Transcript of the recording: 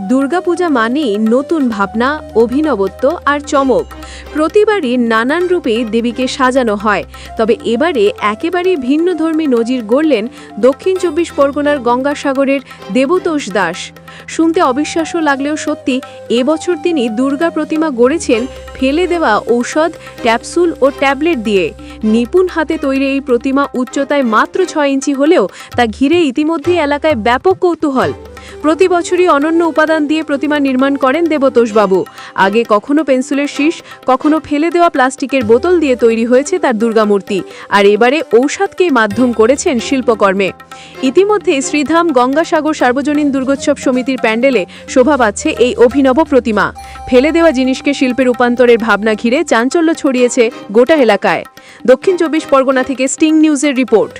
দুর্গাপূজা মানেই নতুন ভাবনা, অভিনবত্ব আর চমক। প্রতিবারই নানান রূপে দেবীকে সাজানো হয়। তবে এবারে একেবারেই ভিন্নধর্মী নজির গড়লেন দক্ষিণ চব্বিশ পরগনার গঙ্গাসাগরের দেবতোষ দাস। শুনতে অবিশ্বাস্য লাগলেও সত্যি, এবছর তিনি দুর্গা প্রতিমা গড়েছেন ফেলে দেওয়া ঔষধ, ক্যাপসুল ও ট্যাবলেট দিয়ে। নিপুণ হাতে তৈরি এই প্রতিমা উচ্চতায় মাত্র ছয় ইঞ্চি হলেও তা ঘিরে ইতিমধ্যেই এলাকায় ব্যাপক কৌতূহল। প্রতি বছরই অনন্য উপাদান দিয়ে প্রতিমা নির্মাণ করেন দেবতোষবাবু। আগে কখনো পেন্সিলের শীষ, কখনো ফেলে দেওয়া প্লাস্টিকের বোতল দিয়ে তৈরি হয়েছে তার দুর্গামূর্তি। আর এবারে ঔষধকেই মাধ্যম করেছেন শিল্পকর্মে। ইতিমধ্যে শ্রীধাম গঙ্গাসাগর সার্বজনীন দুর্গোৎসব সমিতির প্যান্ডেলে শোভা পাচ্ছে এই অভিনব প্রতিমা। ফেলে দেওয়া জিনিসকে শিল্পে রূপান্তরের ভাবনা ঘিরে চাঞ্চল্য ছড়িয়েছে গোটা এলাকায়। দক্ষিণ চব্বিশ পরগনা থেকে স্টিং নিউজের রিপোর্ট।